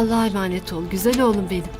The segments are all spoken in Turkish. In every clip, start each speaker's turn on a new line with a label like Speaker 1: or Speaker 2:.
Speaker 1: Allah'a emanet ol. Güzel oğlum benim.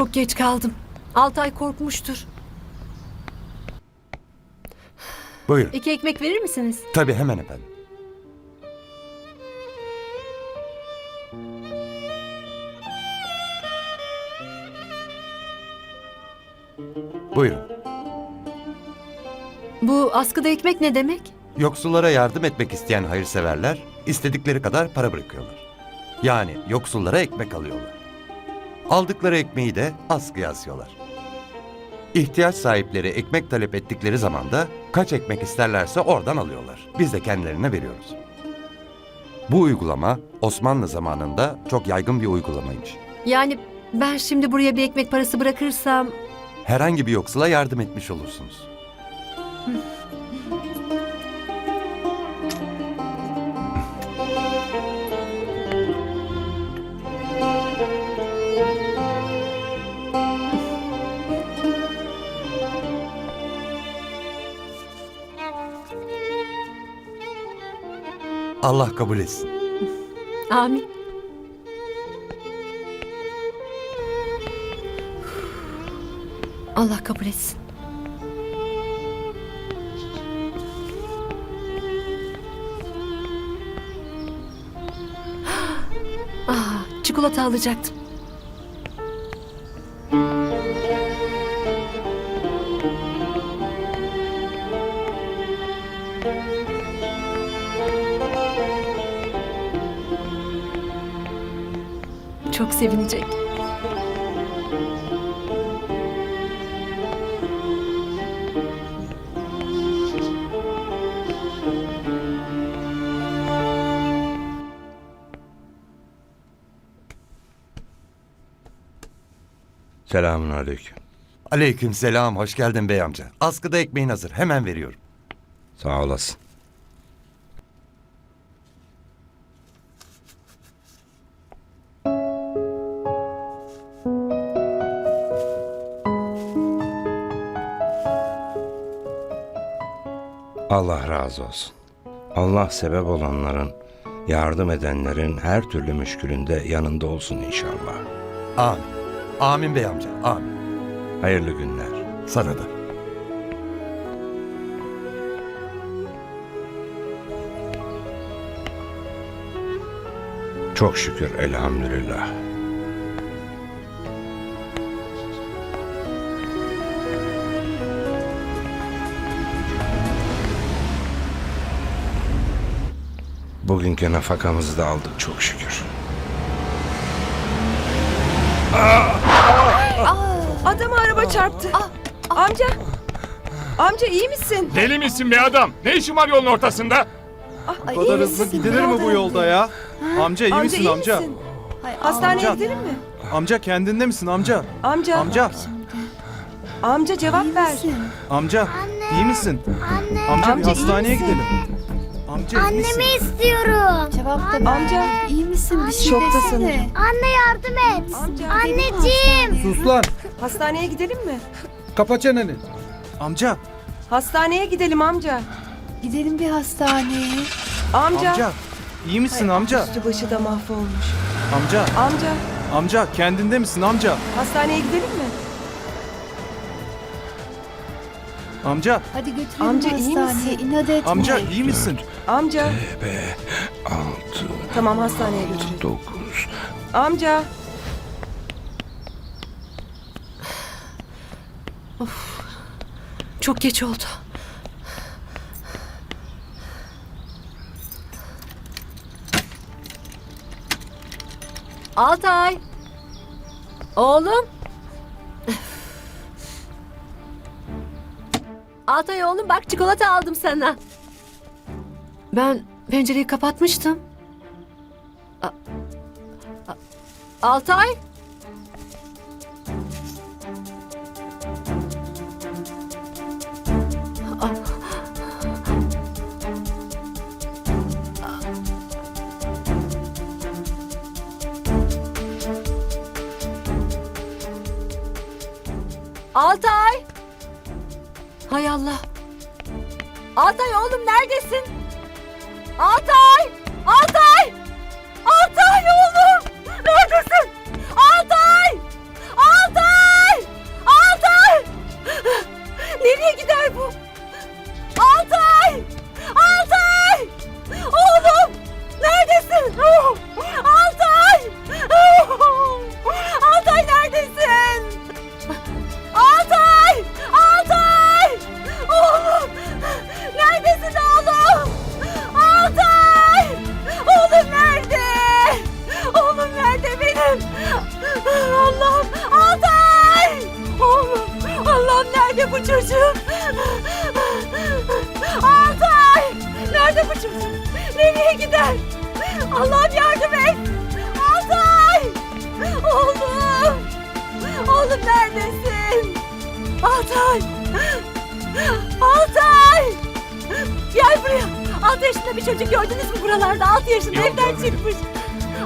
Speaker 1: Çok geç kaldım. Altay korkmuştur.
Speaker 2: Buyurun.
Speaker 1: İki ekmek verir misiniz?
Speaker 2: Tabii hemen efendim. Buyurun.
Speaker 1: Bu askıda ekmek ne demek?
Speaker 2: Yoksullara yardım etmek isteyen hayırseverler istedikleri kadar para bırakıyorlar. Yani yoksullara ekmek alıyorlar. Aldıkları ekmeği de askıya asıyorlar. İhtiyaç sahipleri ekmek talep ettikleri zaman da kaç ekmek isterlerse oradan alıyorlar. Biz de kendilerine veriyoruz. Bu uygulama Osmanlı zamanında çok yaygın bir uygulamaymış.
Speaker 1: Yani ben şimdi buraya bir ekmek parası bırakırsam
Speaker 2: Herhangi bir yoksula yardım etmiş olursunuz. Allah kabul etsin.
Speaker 1: amin. Allah kabul etsin. Ah, çikolata alacaktım. Sevinecek.
Speaker 3: Selamun aleyküm.
Speaker 2: Aleyküm selam, hoş geldin bey amca. Askıda ekmeğin hazır, hemen veriyorum.
Speaker 3: Sağ olasın. Allah razı olsun. Allah sebep olanların, yardım edenlerin her türlü müşkülünde yanında olsun inşallah.
Speaker 2: Amin. Amin bey amca, amin.
Speaker 3: Hayırlı günler.
Speaker 2: Sana da.
Speaker 3: Çok şükür elhamdülillah. Bugünkü nafakamızı da aldık çok şükür.
Speaker 4: Adamı araba çarptı. Amca. Amca iyi misin?
Speaker 5: Deli misin be adam? Ne işin var yolun ortasında?
Speaker 4: Ay,
Speaker 6: Bu kadar hızlı gidilir mi bu yolda ya? Amca iyi
Speaker 4: Amca
Speaker 6: misin
Speaker 4: iyi
Speaker 6: amca?
Speaker 4: misin? Hastaneye
Speaker 6: Amca.
Speaker 4: gidelim mi?
Speaker 6: Amca kendinde misin amca?
Speaker 4: Amca.
Speaker 6: Amca,
Speaker 4: Amca cevap ver.
Speaker 6: amca iyi misin? Amca, bir
Speaker 4: Amca, iyi
Speaker 6: hastaneye
Speaker 4: misin?
Speaker 6: gidelim. Amca iyi misin?
Speaker 7: Annemi istiyorum.
Speaker 8: Cevap da
Speaker 4: Amca.
Speaker 8: iyi misin bir şey
Speaker 4: Şokta
Speaker 8: desene.
Speaker 4: sanırım.
Speaker 7: Anne yardım et.
Speaker 4: Amca.
Speaker 7: Anneciğim.
Speaker 9: Sus lan!
Speaker 4: Hastaneye gidelim mi?
Speaker 9: Kapa çeneni.
Speaker 6: Amca,
Speaker 4: Hastaneye gidelim amca.
Speaker 8: Gidelim bir hastaneye.
Speaker 4: Amca.
Speaker 6: amca iyi misin amca?
Speaker 4: Üstü başı da mahvolmuş.
Speaker 6: Amca,
Speaker 4: Amca.
Speaker 6: amca kendinde misin amca?
Speaker 4: Hastaneye gidelim mi?
Speaker 8: Amca,
Speaker 6: Hadi
Speaker 8: götürelim
Speaker 4: Amca iyi misin?
Speaker 8: İnat etme.
Speaker 6: amca iyi misin?
Speaker 4: Amca.
Speaker 3: Ve altı,
Speaker 4: Tamam hastaneye götürelim.
Speaker 3: dokuz.
Speaker 4: Amca.
Speaker 1: Çok geç oldu. Altay. Oğlum. Altay oğlum bak çikolata aldım sana. Ben pencereyi kapatmıştım. A- A- Altay. Altay. Hay Allah. Altay oğlum neredesin? Altay! Bu çocuk? Altay! Nerede bu çocuk? Nereye gider? Allah'ım yardım et! Altay! Oğlum! Oğlum neredesin? Altay! Altay! Gel buraya. 6 yaşında bir çocuk gördünüz mü buralarda? 6 yaşında
Speaker 5: Yok,
Speaker 1: evden
Speaker 5: görmedim.
Speaker 1: çıkmış.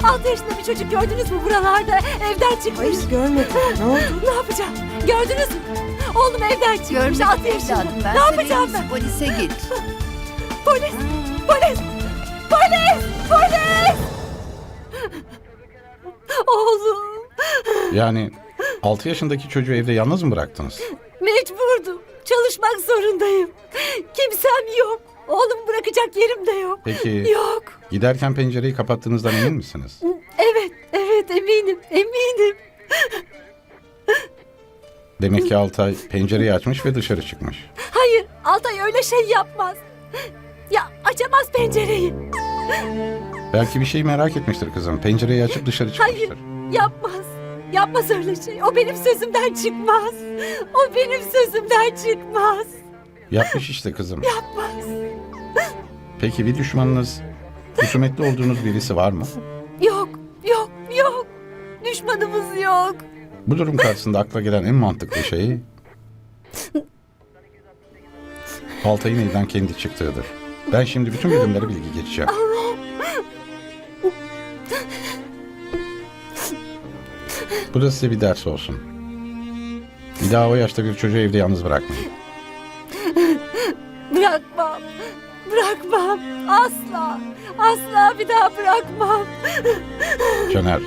Speaker 1: 6 yaşında bir çocuk gördünüz mü buralarda? Evden çıkmış.
Speaker 4: Hayır görmedim. Ne oldu?
Speaker 1: Ne yapacağım? Gördünüz mü? Oğlum evden çıkmış.
Speaker 8: Görmedim
Speaker 1: 6 yaşında.
Speaker 8: evladım. Ben
Speaker 1: ne
Speaker 8: seni
Speaker 1: yapacağım
Speaker 8: en
Speaker 1: ben?
Speaker 8: Polise git.
Speaker 1: Polis! Polis! Polis! Polis! Oğlum!
Speaker 9: Yani 6 yaşındaki çocuğu evde yalnız mı bıraktınız?
Speaker 1: Mecburdum. Çalışmak zorundayım. Kimsem yok. Oğlum bırakacak yerim de yok.
Speaker 9: Peki
Speaker 1: Yok.
Speaker 9: giderken pencereyi kapattığınızdan emin misiniz?
Speaker 1: Evet, evet eminim, eminim.
Speaker 9: Demek ki Altay pencereyi açmış ve dışarı çıkmış.
Speaker 1: Hayır, Altay öyle şey yapmaz. Ya açamaz pencereyi.
Speaker 9: Belki bir şey merak etmiştir kızım. Pencereyi açıp dışarı
Speaker 1: Hayır,
Speaker 9: çıkmıştır.
Speaker 1: yapmaz. Yapmaz öyle şey. O benim sözümden çıkmaz. O benim sözümden çıkmaz.
Speaker 9: Yapmış işte kızım.
Speaker 1: Yapmaz.
Speaker 9: Peki bir düşmanınız, husumetli olduğunuz birisi var mı?
Speaker 1: Yok, yok, yok. Düşmanımız yok.
Speaker 9: Bu durum karşısında akla gelen en mantıklı şey... Altay'ın evden kendi çıktığıdır. Ben şimdi bütün birimlere bilgi geçeceğim. Bu da size bir ders olsun. Bir daha o yaşta bir çocuğu evde yalnız bırakmayın.
Speaker 1: Bırakmam. Bırakmam. Asla. Asla bir daha bırakmam.
Speaker 9: Caner,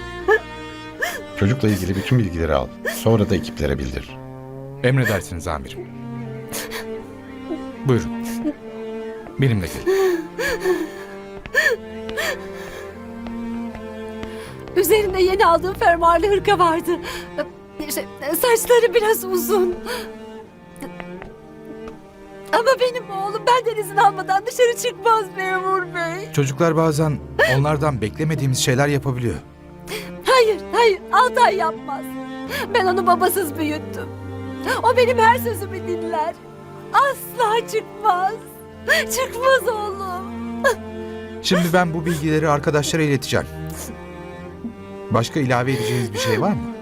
Speaker 9: çocukla ilgili bütün bilgileri al. Sonra da ekiplere bildir.
Speaker 5: Emredersiniz amirim. Buyurun. Benimle gelin.
Speaker 1: Üzerinde yeni aldığım fermuarlı hırka vardı. İşte, saçları biraz uzun. Ama benim oğlum benden izin almadan dışarı çıkmaz memur bey.
Speaker 10: Çocuklar bazen onlardan beklemediğimiz şeyler yapabiliyor.
Speaker 1: Hayır. Altay yapmaz. Ben onu babasız büyüttüm. O benim her sözümü dinler. Asla çıkmaz. Çıkmaz oğlum.
Speaker 10: Şimdi ben bu bilgileri arkadaşlara ileteceğim. Başka ilave edeceğiniz bir şey var mı?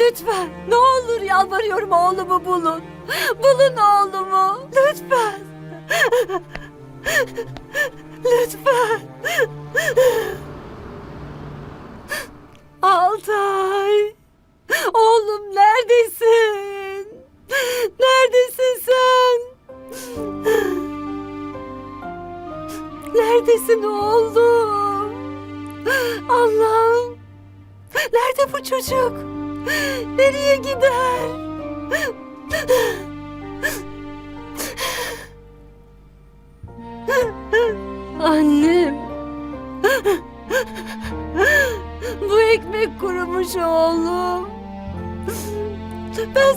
Speaker 1: Lütfen. Ne olur yalvarıyorum oğlumu bulun. Bulun oğlumu. Lütfen. Lütfen. Altay. Oğlum neredesin? Neredesin sen? Neredesin oğlum? Allah'ım. Nerede bu çocuk? Nereye gider?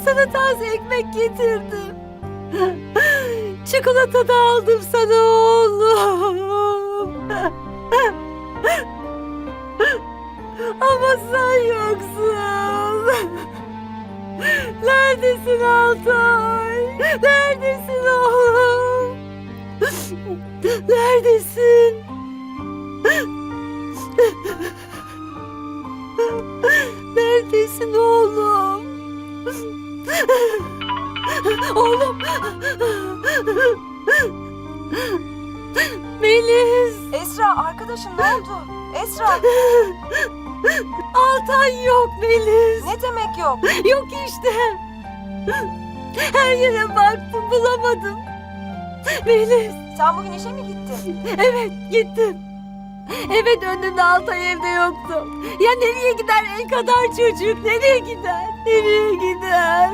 Speaker 1: Sana taze ekmek getirdim. Çikolata da aldım sana oğlum. Ama sen yoksun. Neredesin Altay? Neredesin oğlum? Neredesin? Neredesin oğlum? Oğlum. Melis.
Speaker 4: Esra arkadaşım ne oldu? Esra
Speaker 1: Altay yok Melis.
Speaker 4: ne demek yok?
Speaker 1: Yok işte. Her yere baktım bulamadım. Melis.
Speaker 4: Sen bugün işe mi gittin?
Speaker 1: Evet gittim. Eve döndüğümde Altay evde yoktu. Ya nereye gider el kadar çocuk? Nereye gider? Nereye gider?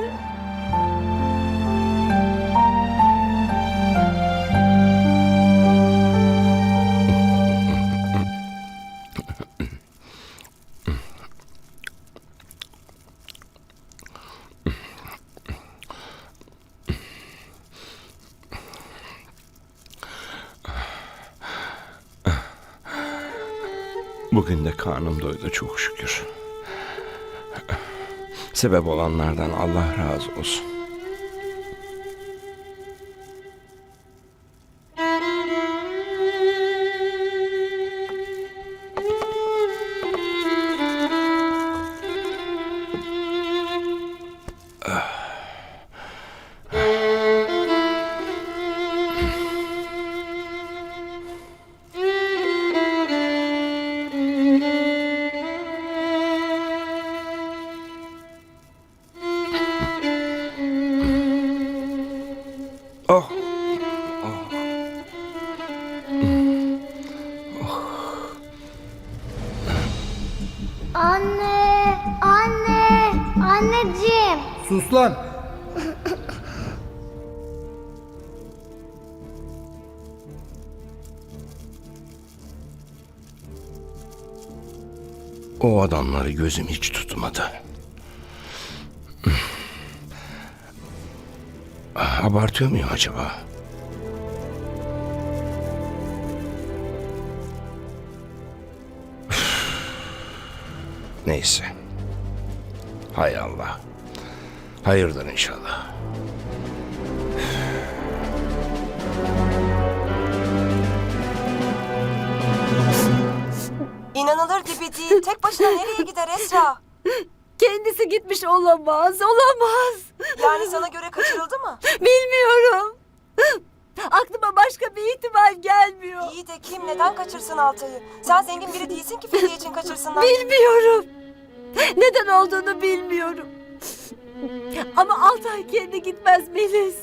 Speaker 3: Bugün de karnım doydu çok şükür. Sebep olanlardan Allah razı olsun.
Speaker 7: Anneciğim.
Speaker 6: Sus lan.
Speaker 3: O adamları gözüm hiç tutmadı. Abartıyor muyum acaba? Neyse. Hay Allah. Hayırdır inşallah.
Speaker 4: İnanılır gibi değil. Tek başına nereye gider Esra?
Speaker 1: Kendisi gitmiş olamaz, olamaz.
Speaker 4: Yani sana göre kaçırıldı mı?
Speaker 1: Bilmiyorum. Aklıma başka bir ihtimal gelmiyor.
Speaker 4: İyi de kim neden kaçırsın Altay'ı? Sen zengin biri değilsin ki fidye için kaçırsınlar.
Speaker 1: Bilmiyorum. Neden olduğunu bilmiyorum. Ama Altay kendi gitmez Melis.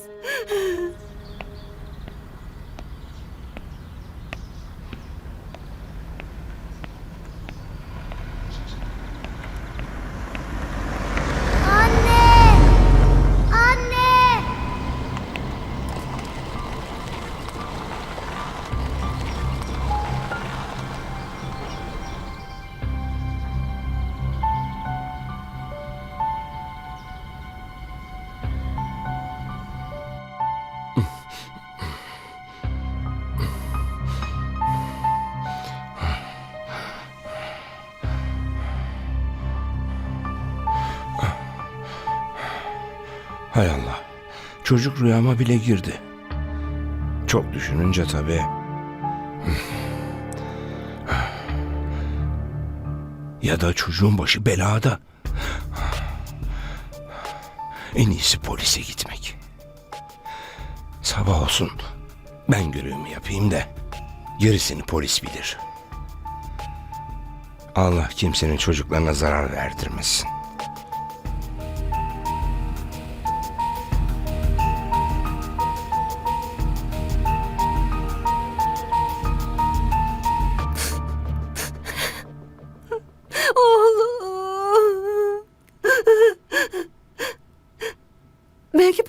Speaker 3: Çocuk rüyama bile girdi. Çok düşününce tabii. Ya da çocuğun başı belada. En iyisi polise gitmek. Sabah olsun ben görevimi yapayım da gerisini polis bilir. Allah kimsenin çocuklarına zarar verdirmesin.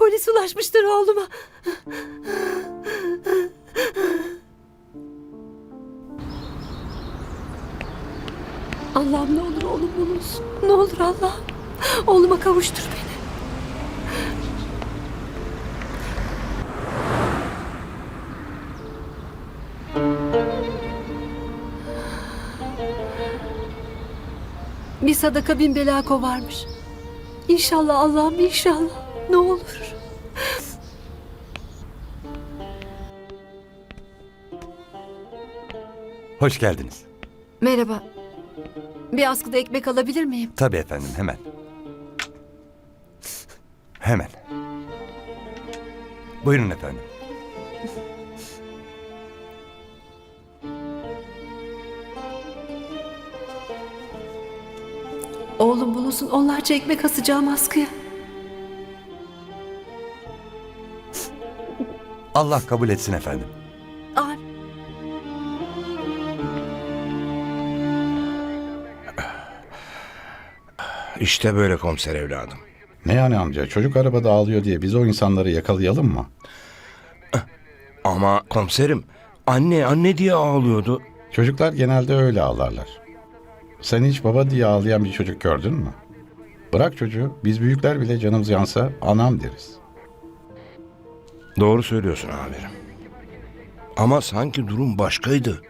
Speaker 1: polis ulaşmıştır oğluma. Allah'ım ne olur oğlum bulunsun. Ne olur Allah'ım. Oğluma kavuştur beni. Bir sadaka bin bela kovarmış. İnşallah Allah'ım inşallah. Ne olur.
Speaker 2: Hoş geldiniz.
Speaker 1: Merhaba. Bir askıda ekmek alabilir miyim?
Speaker 2: Tabii efendim hemen. Hemen. Buyurun efendim.
Speaker 1: Oğlum bulunsun onlarca ekmek asacağım askıya.
Speaker 2: Allah kabul etsin efendim.
Speaker 3: İşte böyle komiser evladım.
Speaker 9: Ne yani amca? Çocuk arabada ağlıyor diye biz o insanları yakalayalım mı?
Speaker 3: Ama komiserim anne anne diye ağlıyordu.
Speaker 9: Çocuklar genelde öyle ağlarlar. Sen hiç baba diye ağlayan bir çocuk gördün mü? Bırak çocuğu, biz büyükler bile canımız yansa anam deriz.
Speaker 3: Doğru söylüyorsun amirim. Ama sanki durum başkaydı.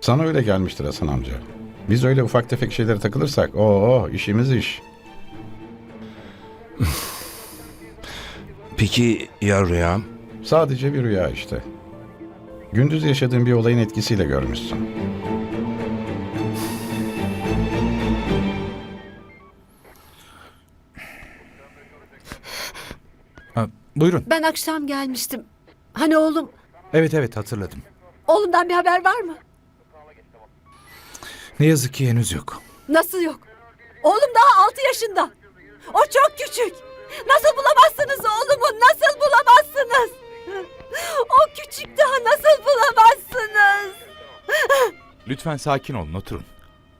Speaker 9: Sana öyle gelmiştir Hasan amca. Biz öyle ufak tefek şeylere takılırsak, o işimiz iş.
Speaker 3: Peki ya rüyam?
Speaker 9: Sadece bir rüya işte. Gündüz yaşadığın bir olayın etkisiyle görmüşsün.
Speaker 5: Ha, buyurun.
Speaker 1: ben akşam gelmiştim. Hani oğlum,
Speaker 5: Evet evet hatırladım.
Speaker 1: oğlumdan bir haber var mı?
Speaker 5: Ne yazık ki henüz yok.
Speaker 1: Nasıl yok? Oğlum daha 6 yaşında. O çok küçük. Nasıl bulamazsınız oğlumu? Nasıl bulamazsınız? O küçük daha nasıl bulamazsınız?
Speaker 5: Lütfen sakin olun oturun.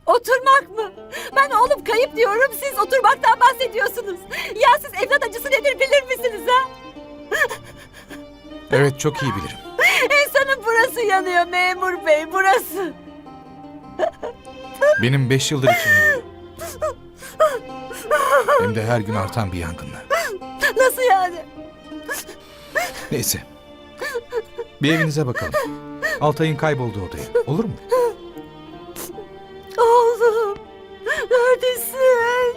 Speaker 1: Oturmak mı? Ben oğlum kayıp diyorum siz oturmaktan bahsediyorsunuz. Ya siz evlat acısı nedir bilir misiniz ha?
Speaker 5: Evet çok iyi bilirim.
Speaker 1: İnsanın burası yanıyor memur bey burası.
Speaker 5: Benim beş yıldır içim Hem de her gün artan bir yangınla.
Speaker 1: Nasıl yani?
Speaker 5: Neyse. Bir evinize bakalım. Altay'ın kaybolduğu odaya. Olur mu?
Speaker 1: Oğlum neredesin?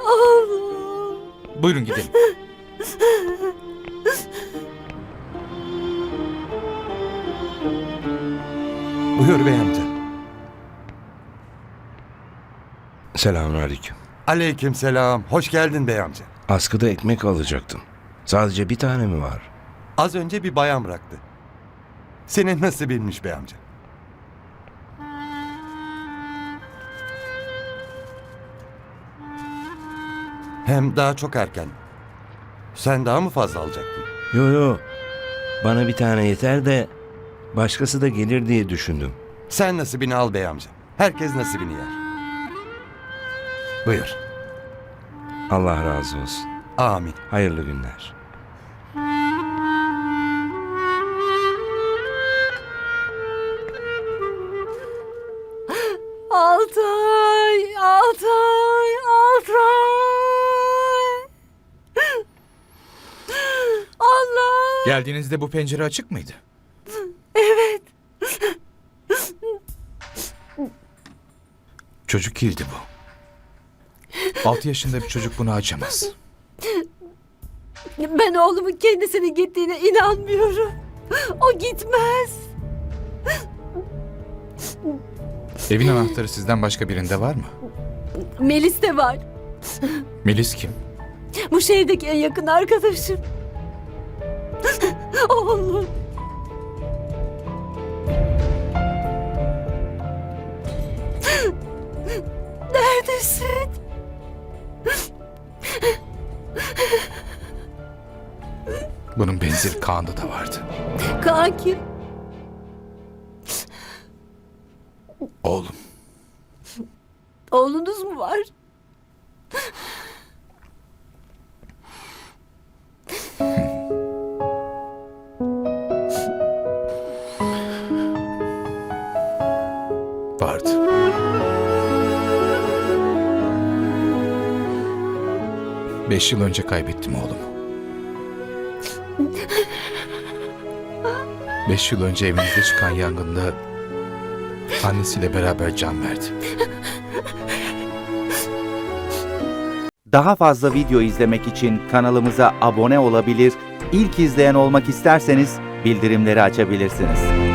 Speaker 1: Oğlum.
Speaker 5: Buyurun gidelim.
Speaker 2: Buyur bey amca.
Speaker 3: Selamünaleyküm.
Speaker 2: Aleyküm selam. Hoş geldin bey amca.
Speaker 3: Askıda ekmek alacaktım. Sadece bir tane mi var?
Speaker 2: Az önce bir bayan bıraktı. Senin nasibinmiş bey amca. Hem daha çok erken. Sen daha mı fazla alacaktın?
Speaker 3: Yo yo. Bana bir tane yeter de başkası da gelir diye düşündüm.
Speaker 2: Sen nasibini al bey amca. Herkes nasibini yer. Buyur.
Speaker 3: Allah razı olsun.
Speaker 2: Amin.
Speaker 3: Hayırlı günler.
Speaker 1: Altay, Altay, Altay. Allah.
Speaker 5: Geldiğinizde bu pencere açık mıydı? Çocuk kildi bu. Altı yaşında bir çocuk bunu açamaz.
Speaker 1: Ben oğlumun kendisinin gittiğine inanmıyorum. O gitmez.
Speaker 5: Evin anahtarı sizden başka birinde var mı?
Speaker 1: Melis de var.
Speaker 5: Melis kim?
Speaker 1: Bu şehirdeki en yakın arkadaşım. Oğlum. Neredesin?
Speaker 5: Bunun benzeri Kaan'da da vardı.
Speaker 1: Kaan kim?
Speaker 5: Oğlum.
Speaker 1: Oğlunuz mu var?
Speaker 5: Beş yıl önce kaybettim oğlumu. Beş yıl önce evinizde çıkan yangında annesiyle beraber can verdi.
Speaker 11: Daha fazla video izlemek için kanalımıza abone olabilir, ilk izleyen olmak isterseniz bildirimleri açabilirsiniz.